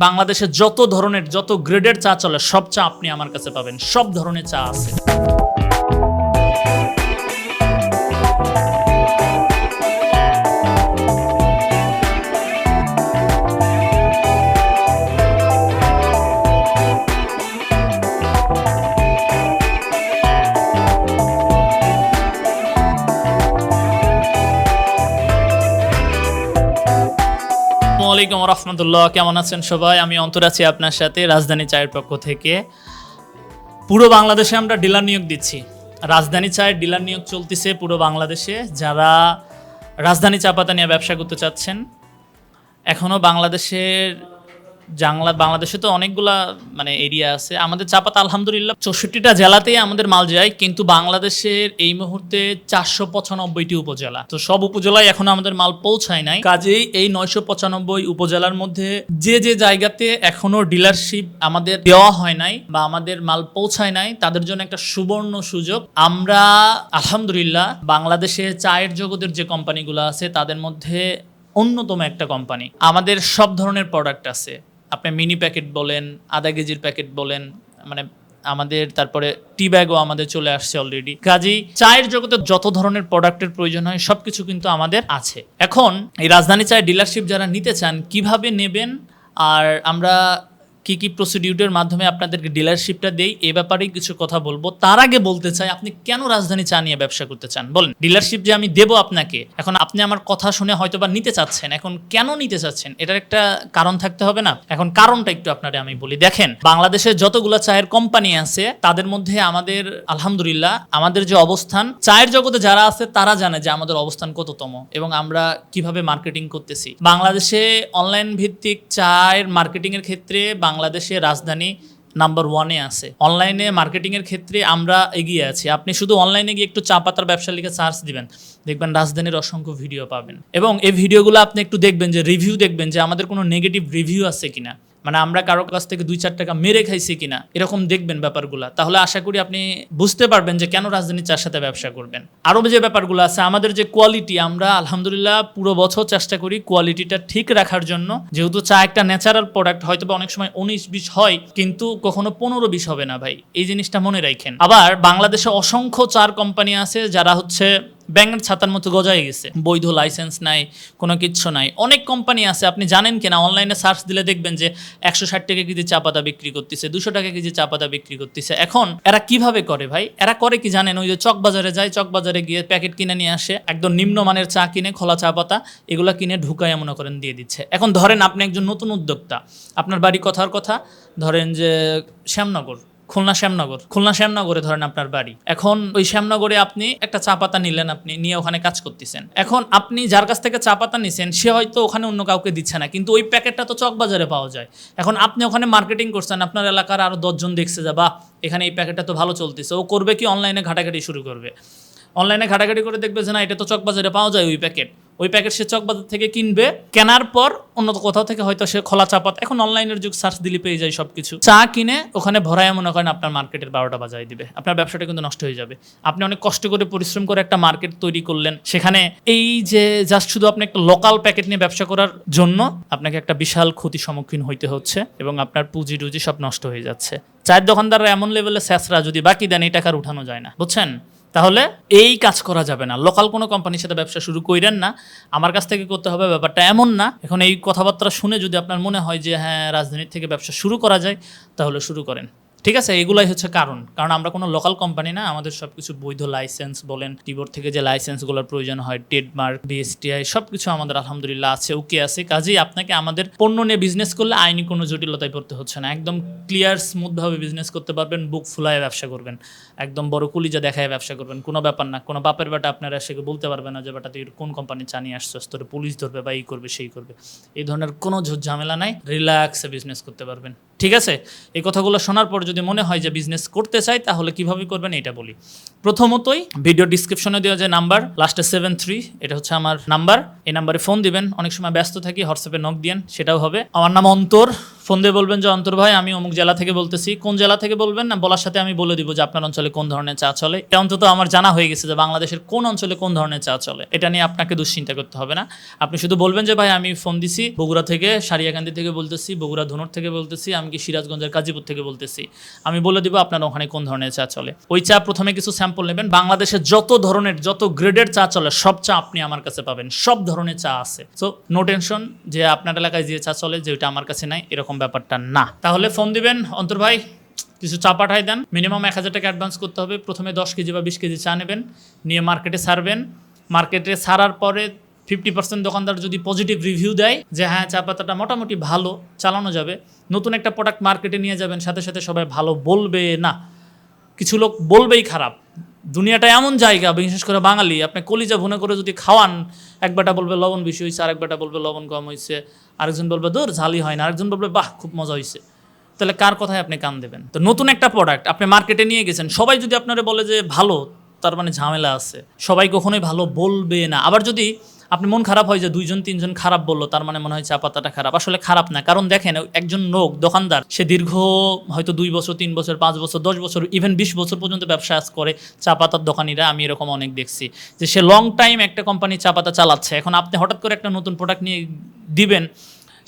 বাংলাদেশে যত ধরনের, যত গ্রেডের চা চলে, সব চা আপনি আমার কাছে পাবেন। সব ধরনের চা আছে। আলাইকুম রহমতুল্লাহ, কেমন আছেন সবাই? আমি অন্তর আছি আপনার সাথে রাজধানী চায়ের পক্ষ থেকে। পুরো বাংলাদেশে আমরা ডিলার নিয়োগ দিচ্ছি। রাজধানী চায়ের ডিলার নিয়োগ চলতেছে পুরো বাংলাদেশে। যারা রাজধানী চা পাতা নিয়ে ব্যবসা করতে চাচ্ছেন এখনও বাংলাদেশের জাংলা, বাংলাদেশে তো অনেকগুলা মানে এরিয়া আছে। আমাদের চাপাত, আলহামদুলিল্লাহ, চৌষট্টিটা জেলাতেই আমাদের মাল যায়, কিন্তু বাংলাদেশের এই মুহূর্তে চারশো পঁচানব্বইটি উপজেলা। তো সব উপজেলায় এখন আমাদের মাল পৌঁছায় নাই। কাজেই এই নয়শো পঁচানব্বই উপজেলার মধ্যে যে যে জায়গাতে এখনও ডিলারশিপ আমাদের দেওয়া হয় নাই বা আমাদের মাল পৌঁছায় নাই, তাদের জন্য একটা সুবর্ণ সুযোগ। আমরা, আলহামদুলিল্লাহ, বাংলাদেশে চায়ের জগতের যে কোম্পানিগুলো আছে, তাদের মধ্যে অন্যতম একটা কোম্পানি আমাদের সব ধরনের প্রোডাক্ট আছে। আপনি মিনি প্যাকেট বলেন, আধা কেজির প্যাকেট বলেন মানে আমাদের তারপরে টি ব্যাগও আমাদের চলে আসছে অলরেডি কাজেই চায়ের জগতে যত ধরনের প্রোডাক্টের প্রয়োজন হয় সব কিছু কিন্তু আমাদের আছে। এখন এই রাজধানী চায়ের ডিলারশিপ যারা নিতে চান, কীভাবে নেবেন? আর আমরা কি কি প্রসিডিউরের মাধ্যমে আপনাদেরকে ডিলারশিপটা দেই, এ ব্যাপারে কিছু কথা বলব। তার আগে বলতে চাই, আপনি কেন রাজধানী চা নিয়ে ব্যবসা করতে চান? বলেন ডিলারশিপ যে আমি দেবো আপনাকে, এখন আপনি আমার কথা শুনে হয়তো বা নিতে চাচ্ছেন। এখন কেন নিতে চাচ্ছেন? এটার একটা কারণ থাকতে হবে না? এখন কারণটা একটু আপনারে আমি বলি। দেখেন, বাংলাদেশের যতগুলো চায়ের কোম্পানি আছে, তাদের মধ্যে আমাদের, আলহামদুলিল্লাহ, আমাদের যে অবস্থান, চায়ের জগতে যারা আছে, তারা জানে যে আমাদের অবস্থান কততম এবং আমরা কীভাবে মার্কেটিং করতেছি। বাংলাদেশে অনলাইন ভিত্তিক চায়ের মার্কেটিং এর ক্ষেত্রে বাংলাদেশে রাজধানী নাম্বার ওয়ানে আছে। অনলাইনে মার্কেটিংয়ের ক্ষেত্রে আমরা এগিয়ে আছি। আপনি শুধু অনলাইনে গিয়ে একটু চা পাতার ব্যবসা লিখে সার্চ দিবেন। দেখবেন রাজধানীর অসংখ্য ভিডিও পাবেন। এবং এই ভিডিওগুলো আপনি একটু দেখবেন, যে রিভিউ দেখবেন, যে আমাদের কোনো নেগেটিভ রিভিউ আছে কিনা। মানে আমরা কারও কাছ থেকে দুই চার টাকা মেরে খাইছি কিনা, এরকম দেখবেন ব্যাপারগুলো। তাহলে আশা করি আপনি বুঝতে পারবেন যে কেন রাজধানী চার সাথে ব্যবসা করবেন। আরও যে ব্যাপারগুলো আছে, আমাদের যে কোয়ালিটি আমরা আলহামদুলিল্লাহ পুরো বছর চেষ্টা করি কোয়ালিটিটা ঠিক রাখার জন্য। যেহেতু চা একটা ন্যাচারাল প্রোডাক্ট হয়তো বা অনেক সময় উনিশ বিশ হয়, কিন্তু কখনো পনেরো বিশ হবে না ভাই। এই জিনিসটা মনে রাখেন। আবার বাংলাদেশে অসংখ্য চার কোম্পানি আছে, যারা হচ্ছে ব্যাঙের ছাতার মতো গজায় গেছে। বৈধ লাইসেন্স নাই, কোনো কিচ্ছু নাই। অনেক কোম্পানি আছে, আপনি জানেন কিনা? অনলাইনে সার্চ দিলে দেখবেন যে একশো ষাট টাকা কেজি চা পাতা বিক্রি করতেছে, দুশো টাকা কেজি চা পাতা বিক্রি করতেছে। এখন এরা কীভাবে করে ভাই? এরা করে কি জানেন? ওই যে চক বাজারে যায় চক বাজারে গিয়ে প্যাকেট কিনে নিয়ে আসে, একদম নিম্নমানের চা কিনে, খোলা চা পাতা, এগুলো কিনে ঢুকায় মনে করেন দিয়ে দিচ্ছে। এখন ধরেন আপনি একজন নতুন উদ্যোক্তা, আপনার বাড়ি কথার কথা, ধরেন যে শ্যামনগর। খুলনা শ্যামনগর। খুলনা শ্যামনগরে ধরেন আপনার বাড়ি। এখন ওই শ্যামনগরে আপনি একটা চা পাতা নিলেন, আপনি নিয়ে ওখানে কাজ করতেছেন। এখন আপনি যার কাছ থেকে চা পাতা নিছেন, সে হয়তো ওখানে অন্য কাউকে দিচ্ছে না, কিন্তু ওই প্যাকেটটা তো চকবাজারে পাওয়া যায়। এখন আপনি ওখানে মার্কেটিং করছেন, আপনার এলাকার আরও দশজন দেখছে যে, বাহ, এখানে এই প্যাকেটটা তো ভালো চলতেছে। ও করবে কি অনলাইনে ঘাটাঘাটি শুরু করবে। অনলাইনে ঘাটাঘাটি করে দেখবে যে, না, এটা তো চকবাজারে পাওয়া যায় ওই প্যাকেট। ওই প্যাকেট সে চকবাজার থেকে কিনবে, কেনার পর অন্য কোথাও থেকে হয়তো সে খোলা চাপাত। এখন অনলাইনের যুগ সার্চ দিলে পেয়ে যায় সব কিছু চা কিনে ওখানে ভরায় মনে করেন আপনার মার্কেটের বারোটা বাজায় দিবে। আপনার ব্যবসাটা কিন্তু নষ্ট হয়ে যাবে। আপনি অনেক কষ্ট করে পরিশ্রম করে একটা মার্কেট তৈরি করলেন। সেখানে এই যে জাস্ট শুধু আপনি একটা লোকাল প্যাকেট নিয়ে ব্যবসা করার জন্য আপনাকে একটা বিশাল ক্ষতি সম্মুখীন হইতে হচ্ছে এবং আপনার পুঁজি টুজি সব নষ্ট হয়ে যাচ্ছে। চায়ের দোকানদাররা এমন লেভেলে স্যাসরা যদি বাকি দেন, এই টাকার উঠানো যায় না। বুঝছেন? তাহলে এই কাজ করা যাবে না। লোকাল কোনো কোম্পানির সাথে ব্যবসা শুরু করেন না। আমার কাছ থেকে করতে হবে, ব্যাপারটা এমন না। এখন এই কথাবার্তা শুনে যদি আপনার মনে হয় যে হ্যাঁ রাজধানীর থেকে ব্যবসা শুরু করা যায়, তাহলে শুরু করেন। ঠিক আছে, এগুলাই হচ্ছে কারণ। কারণ আমরা কোনো লোকাল কোম্পানি না, আমাদের সব কিছু বৈধ লাইসেন্স বলেন টিবোর্ড থেকে যে লাইসেন্সগুলোর প্রয়োজন হয় ট্রেডমার্ক বিএসটিআই সব কিছু আমাদের আলহামদুলিল্লাহ আছে ওকে আছে। কাজেই আপনাকে আমাদের পণ্য নিয়ে বিজনেস করলে আইনি কোনো জটিলতায় পড়তে হচ্ছে না। একদম ক্লিয়ার স্মুথভাবে বিজনেস করতে পারবেন, বুক ফুলায় ব্যবসা করবেন। একদম বড় কুলিজা দেখায় ব্যবসা করবেন, কোনো ব্যাপার না। কোনো বাপের বেটা আপনারা সেকে বলতে পারবেন না যে, বেটা, তুই কোন কোম্পানি চা নিয়ে আসছো তোর পুলিশ ধরবে বা এই করবে, সেই করবে। এই ধরনের কোনো ঝামেলা নাই। রিল্যাক্সে বিজনেস করতে পারবেন। ঠিক আছে? এই কথাগুলো শোনার পর যদি মনে হয় যে বিজনেস করতে চাই, তাহলে কীভাবে করবেন এটা বলি। প্রথমতই ভিডিও ডিসক্রিপশনে দেওয়া যে নাম্বার লাস্টে সেভেন থ্রি এটা হচ্ছে আমার নাম্বার এই নাম্বারে ফোন দিবেন, অনেক সময় ব্যস্ত থাকি, হোয়াটসঅ্যাপে নক দিয়েন, সেটাও হবে। আমার নাম অন্তর। ফোন দিয়ে বলবেন যে, অন্তর ভাই, আমি অমুক জেলা থেকে বলতেছি। কোন জেলা থেকে বলবেন? না, বলার সাথে আমি বলে দিব যে, আপনার অঞ্চলে কোন ধরনের চা চলে। এটা অন্তত আমার জানা হয়ে গেছে যে, বাংলাদেশের কোন অঞ্চলে কোন ধরনের চা চলে। এটা নিয়ে আপনাকে দুশ্চিন্তা করতে হবে না। আপনি শুধু বলবেন যে, ভাই, আমি ফোন দিছি বগুড়া থেকে, সারিয়াকান্দি থেকে বলতেছি, বগুড়া ধনুর থেকে বলতেছি, আমি কি সিরাজগঞ্জের কাজীপুর থেকে বলতেছি? আমি বলে দিব আপনার ওখানে কোন ধরনের চা চলে। ওই চা প্রথমে কিছু স্যাম্পল নেবেন। বাংলাদেশের যত ধরনের, যত গ্রেডের চা চলে, সব চা আপনি আমার কাছে পাবেন। সব ধরনের চা আছে। সো নো টেনশন যে, আপনার এলাকায় যে চা চলে, যে ওইটা আমার কাছে নাই, এরকম ব্যাপারটা না। তাহলে ফোন দিবেন। অন্তর ভাই, কিছু চা পাঠাই দেন। মিনিমাম এক হাজার টাকা অ্যাডভান্স করতে হবে। প্রথমে দশ কেজি বা বিশ কেজি চা নেবেন। নিয়ে মার্কেটে ছাড়বেন মার্কেটে ছাড়ার পরে ফিফটি পার্সেন্ট দোকানদার যদি পজিটিভ রিভিউ দেয় যে হ্যাঁ চা পাতাটা মোটামুটি ভালো, চালানো যাবে। নতুন একটা প্রোডাক্ট মার্কেটে নিয়ে যাবেন। সাথে সাথে সবাই ভালো বলবে না। কিছু লোক বলবেই খারাপ। দুনিয়াটা এমন জায়গা, বিশেষ করে বাঙালি, আপনি কলিজা ভুনে করে যদি খাওয়ান, এক বেটা বলবে লবণ বেশি হয়েছে আরেক বেটা বলবে লবণ কম হয়েছে আরেকজন বলবে, দূর, ঝালি হয় না। আরেকজন বলবে, বাহ, খুব মজা হয়েছে তাহলে কার কথায় আপনি কান দেবেন? তো নতুন একটা প্রোডাক্ট আপনি মার্কেটে নিয়ে গেছেন, সবাই যদি আপনারা বলে যে ভালো, তার মানে ঝামেলা আছে। সবাই কখনোই ভালো বলবে না। আবার যদি আপনি মন খারাপ হয় যে দুইজন, তিনজন খারাপ বলল, তার মানে মনে হয় চা পাতাটা খারাপ। আসলে খারাপ না, কারণ দেখেন, একজন লোক দোকানদার, সে দীর্ঘ হয়তো দুই বছর, তিন বছর, পাঁচ বছর, দশ বছর ইভেন বিশ বছর পর্যন্ত ব্যবসা করে, চা পাতার দোকানিরা, আমি এরকম অনেক দেখছি যে সে লং টাইম একটা কোম্পানি চা পাতা চালাচ্ছে। এখন আপনি হঠাৎ করে একটা নতুন প্রোডাক্ট নিয়ে দিবেন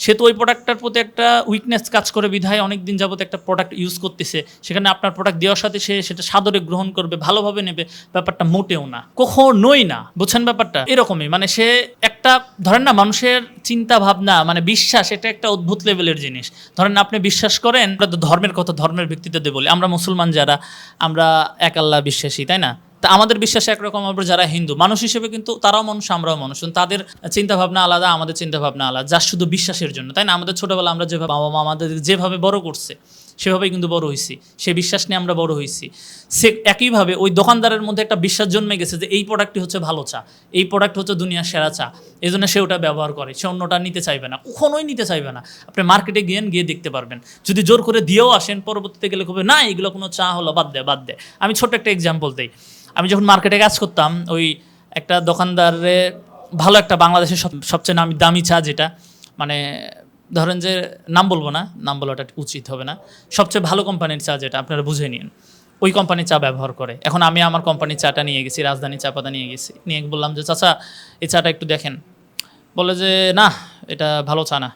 সে তো ওই প্রোডাক্টটার প্রতি একটা উইকনেস কাজ করে বিধায় অনেক দিন যাবত একটা প্রোডাক্ট ইউজ করতেছে। সেখানে আপনার প্রোডাক্ট দেওয়ার সাথে সে সেটা সাদরে গ্রহণ করবে, ভালোভাবে নেবে, ব্যাপারটা মোটেও না। কখনোই না। বুঝছেন ব্যাপারটা? এরকমই। মানে সে একটা, ধরেন না, মানুষের চিন্তা ভাবনা মানে বিশ্বাস, এটা একটা অদ্ভুত লেভেলের জিনিস। ধরেন আপনি বিশ্বাস করেন ধর্মের কথা ধর্মের ভিত্তিতে বলি। আমরা মুসলমান যারা, আমরা এক আল্লাহ বিশ্বাসী, তাই না? তা আমাদের বিশ্বাস একরকম আবার যারা হিন্দু, মানুষ হিসেবে কিন্তু তারাও মানুষ, আমরাও মানুষ। তাদের চিন্তা ভাবনা আলাদা, আমাদের চিন্তা ভাবনা আলাদা, যা শুধু বিশ্বাসের জন্য, তাই না? আমাদের ছোটবেলা আমরা যেভাবে বাবা মা আমাদের যেভাবে বড় করছে, সেভাবেই কিন্তু বড় হয়েছি সে বিশ্বাস নিয়ে আমরা বড় হয়েছি সে একইভাবে ওই দোকানদারের মধ্যে একটা বিশ্বাস জন্মে গেছে যে এই প্রোডাক্টটি হচ্ছে ভালো চা, এই প্রোডাক্ট হচ্ছে দুনিয়ার সেরা চা। এই জন্য সে ওটা ব্যবহার করে, সে অন্যটা নিতে চাইবে না, কখনোই নিতে চাইবে না। আপনি মার্কেটে গিয়েন গিয়ে দেখতে পারবেন। যদি জোর করে দিয়েও আসেন, পরবর্তীতে গেলে কবে, না, এগুলো কোনো চা হলো, বাদ দে বাদ দে। আমি ছোট্ট একটা এক্সাম্পল দিই। আমি যখন মার্কেটে কাজ করতাম, ওই একটা দোকানদারে ভালো একটা বাংলাদেশের সব, সবচেয়ে নামি, দামি চা যেটা মানে ধরেন যে নাম বলব না, নাম বলাটা উচিত হবে না, সবচেয়ে ভালো কোম্পানির চা যেটা, আপনারা বুঝে নিন। ওই কোম্পানির চা ব্যবহার করে। এখন আমি আমার কোম্পানির চাটা নিয়ে গেছি, রাজধানী চা পাতা নিয়ে গেছি, নিয়ে বললাম যে, চাচা, এই চাটা একটু দেখেন। বলে যে, না, এটা ভালো চা না।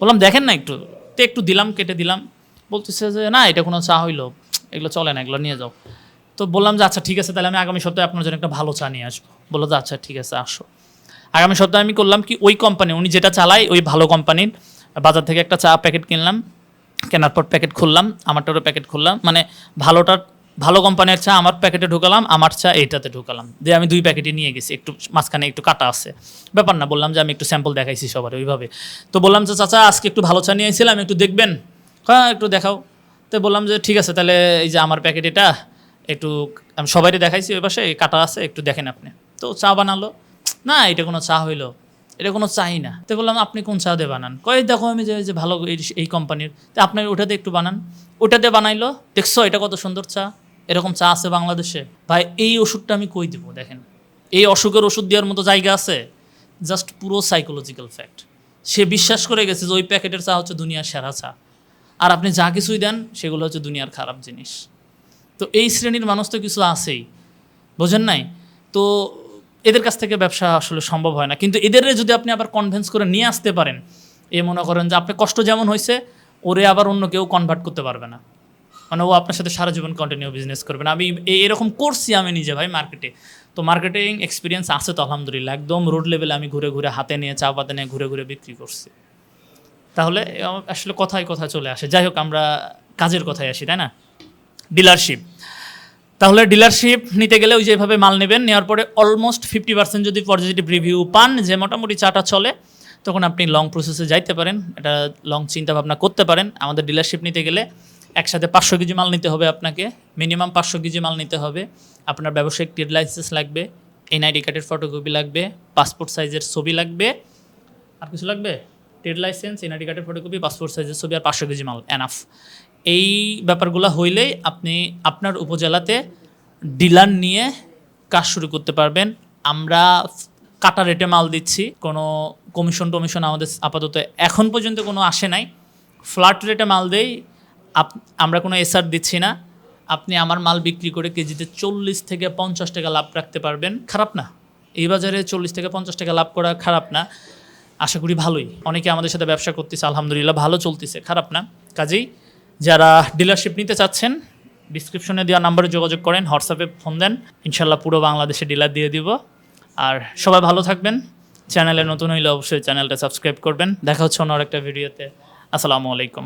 বললাম, দেখেন না একটু। তো একটু দিলাম, কেটে দিলাম। বলতেছে যে, না, এটা কোনো চা হইল। এগুলো চলে না, এগুলো নিয়ে যাও। তো বললাম যে আচ্ছা ঠিক আছে, তাহলে আমি আগামী সপ্তাহে আপনার জন্য একটা ভালো চা নিয়ে আসব। বলল যে আচ্ছা ঠিক আছে, আসো। আগামী সপ্তাহে আমি করলাম কি, ওই কোম্পানি উনি যেটা চালায়, ওই ভালো কোম্পানির বাজার থেকে একটা চা প্যাকেট কিনলাম, কেনার পর প্যাকেট খুললাম, আমারটারও প্যাকেট খুললাম মানে ভালোটার, ভালো কোম্পানির চা আমার প্যাকেটে ঢুকালাম, আমার চা এইটাতে ঢুকালাম। দিয়ে আমি দুই প্যাকেটে নিয়ে গেছি, একটু মাঝখানে একটু কাটা আছে। ব্যাপার না, বললাম যে, আমি একটু স্যাম্পল দেখাইছি সবার ওইভাবে। তো বললাম যে, চাচা, আজকে একটু ভালো চা নিয়ে এসেছিলাম একটু দেখবেন? হ্যাঁ একটু দেখাও। তো বললাম যে, ঠিক আছে, তাহলে এই যে আমার প্যাকেট এটা একটু আমি সবাইকে দেখাইছি ওই পাশে কাটা আছে, একটু দেখেন আপনি। তো চা বানালো। না, এটা কোনো চা হইল। এটা কোনো চাই না। তো বললাম, আপনি কোন চা দিয়ে বানান? কই দেখো, আমি যে ভালো এই- কোম্পানির তো আপনি ওটাতে একটু বানান। ওটাতে বানাইলো। দেখছ, এটা কত সুন্দর চা। এরকম চা আছে বাংলাদেশে। ভাই, এই ওষুধটা আমি কই দিব, দেখেন? এই অসুখের ওষুধ দেওয়ার মতো জায়গা আছে? জাস্ট পুরো সাইকোলজিক্যাল ফ্যাক্ট সে বিশ্বাস করে গেছে যে ওই প্যাকেটের চা হচ্ছে দুনিয়ার সেরা চা। আর আপনি যা কিছুই দেন, সেগুলো হচ্ছে দুনিয়ার খারাপ জিনিস। তো এই শ্রেণির মানুষ তো কিছু আছেই, বোঝেন নাই? তো এদের কাছ থেকে ব্যবসা আসলে সম্ভব হয় না। কিন্তু এদের যদি আপনি আবার কনভেন্স করে নিয়ে আসতে পারেন, এ মনে করেন যে আপনি কষ্ট যেমন হয়েছে ওরে আবার অন্য কেউ কনভার্ট করতে পারবে না। মানে ও আপনার সাথে সারা জীবন কন্টিনিউ বিজনেস করবে না। আমি এরকম করছি আমি নিজে ভাই মার্কেটে তো মার্কেটিং এক্সপিরিয়েন্স আছে তো আলহামদুলিল্লাহ। একদম রোড লেভেলে আমি ঘুরে ঘুরে হাতে নিয়ে, চা পাতে নিয়ে ঘুরে ঘুরে বিক্রি করছি। তাহলে আসলে কথায় কথা চলে আসে। যাই হোক, আমরা কাজের কথায় আসি, তাই না? ডিলারশিপ তাহলে ডিলারশিপ নিতে গেলে ওই যেভাবে মাল নেবেন, নেওয়ার পরে অলমোস্ট ফিফটি পার্সেন্ট যদি পজিটিভ রিভিউ পান, যে মোটামুটি চাটা চলে, তখন আপনি লং প্রসেসে যাইতে পারেন। এটা লং চিন্তা ভাবনা করতে পারেন। আমাদের ডিলারশিপ নিতে গেলে একসাথে পাঁচশো কেজি মাল নিতে হবে আপনাকে। মিনিমাম পাঁচশো কেজি মাল নিতে হবে। আপনার ব্যবসায়িক ট্রেড লাইসেন্স লাগবে এনআইডি কার্ডের ফটোকপি লাগবে পাসপোর্ট সাইজের ছবি লাগবে। আর কিছু লাগবে? ট্রেড লাইসেন্স এনআইডি কার্ডের ফটোকপি পাসপোর্ট সাইজের ছবি আর পাঁচশো কেজি মাল এনাফ এই ব্যাপারগুলো হইলেই আপনি আপনার উপজেলাতে ডিলার নিয়ে কাজ শুরু করতে পারবেন। আমরা কাটা রেটে মাল দিচ্ছি, কোনো কমিশন টমিশন আমাদের আপাতত এখন পর্যন্ত কোনো আসে নাই। ফ্ল্যাট রেটে মাল দেই আমরা কোনো এসআর দিচ্ছি না। আপনি আমার মাল বিক্রি করে কেজিতে চল্লিশ থেকে পঞ্চাশ টাকা লাভ রাখতে পারবেন। খারাপ না। এই বাজারে চল্লিশ থেকে পঞ্চাশ টাকা লাভ করা খারাপ না। আশা করি ভালোই। অনেকে আমাদের সাথে ব্যবসা করতেছে, আলহামদুলিল্লাহ ভালো চলতেছে, খারাপ না। কাজেই যারা ডিলারশিপ নিতে চাচ্ছেন ডিসক্রিপশনে দেওয়া নাম্বারে যোগাযোগ করেন হোয়াটসঅ্যাপে ফোন দেন, ইনশাল্লাহ পুরো বাংলাদেশে ডিলার দিয়ে দিব। আর সবাই ভালো থাকবেন। চ্যানেলে নতুন হইলে অবশ্যই চ্যানেলটা সাবস্ক্রাইব করবেন। দেখা হচ্ছে অন্য একটা ভিডিওতে আসসালামু আলাইকুম।